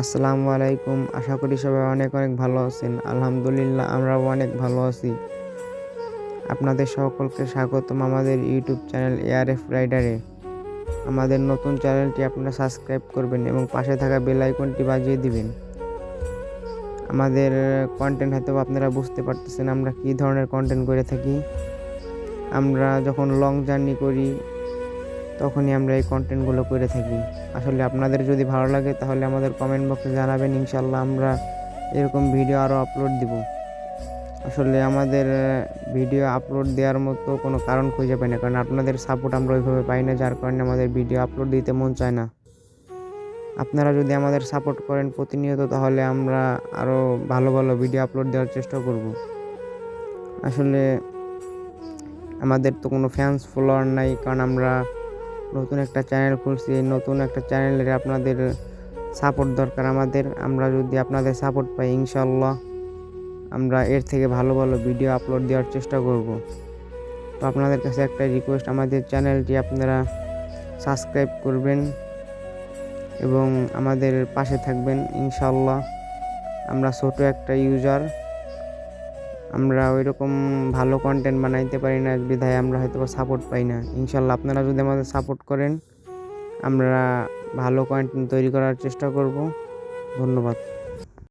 আসসালামু আলাইকুম। আশা করি সবাই অনেক অনেক ভালো আছেন। আলহামদুলিল্লাহ, আমরাও অনেক ভালো আছি। আপনাদের সকলকে স্বাগতম আমাদের ইউটিউব চ্যানেল এআরএফ রাইডারে আমাদের নতুন চ্যানেলটি আপনারা সাবস্ক্রাইব করবেন এবং পাশে থাকা বেল আইকনটি বাজিয়ে দিবেন। আমাদের কন্টেন্ট হয়তো আপনারা বুঝতে পারতেছেন আমরা কী ধরনের কন্টেন্ট করে থাকি। আমরা যখন লং জার্নি করি তখনই আমরা এই কন্টেন্টগুলো করে থাকি। আসলে আপনাদের যদি ভালো লাগে, তাহলে আমাদের কমেন্ট বক্সে জানাবেন ইনশাল্লাহ আমরা এরকম ভিডিও আরও আপলোড দিব। আসলে আমাদের ভিডিও আপলোড দেওয়ার মতো কোনো কারণ খুঁজে পাই না, কারণ আপনাদের সাপোর্ট আমরা ওইভাবে পাই না, যার কারণে আমাদের ভিডিও আপলোড দিতে মন চায় না। আপনারা যদি আমাদের সাপোর্ট করেন প্রতিনিয়ত, তাহলে আমরা আরও ভালো ভালো ভিডিও আপলোড দেওয়ার চেষ্টা করব। আসলে আমাদের তো কোনো ফ্যান্স ফলোয়ার নাই, কারণ আমরা নতুন একটা চ্যানেল খুলছি এই নতুন একটা চ্যানেলের আপনাদের সাপোর্ট দরকার আমাদের। আমরা যদি আপনাদের সাপোর্ট পাই ইনশাল্লাহ আমরা এর থেকে ভালো ভালো ভিডিও আপলোড দেওয়ার চেষ্টা করব। তো আপনাদের কাছে একটা রিকোয়েস্ট আমাদের চ্যানেলটি আপনারা সাবস্ক্রাইব করবেন এবং আমাদের পাশে থাকবেন ইনশাল্লাহ আমরা ছোট একটা ইউজার আমরা ওই রকম ভালো কন্টেন্ট বানাইতে পারি না, বিধায় আমরা হয়তো সাপোর্ট পাই না। ইনশাল্লাহ আপনারা যদি আমাদের সাপোর্ট করেন, আমরা ভালো কন্টেন্ট তৈরি করার চেষ্টা করব। ধন্যবাদ।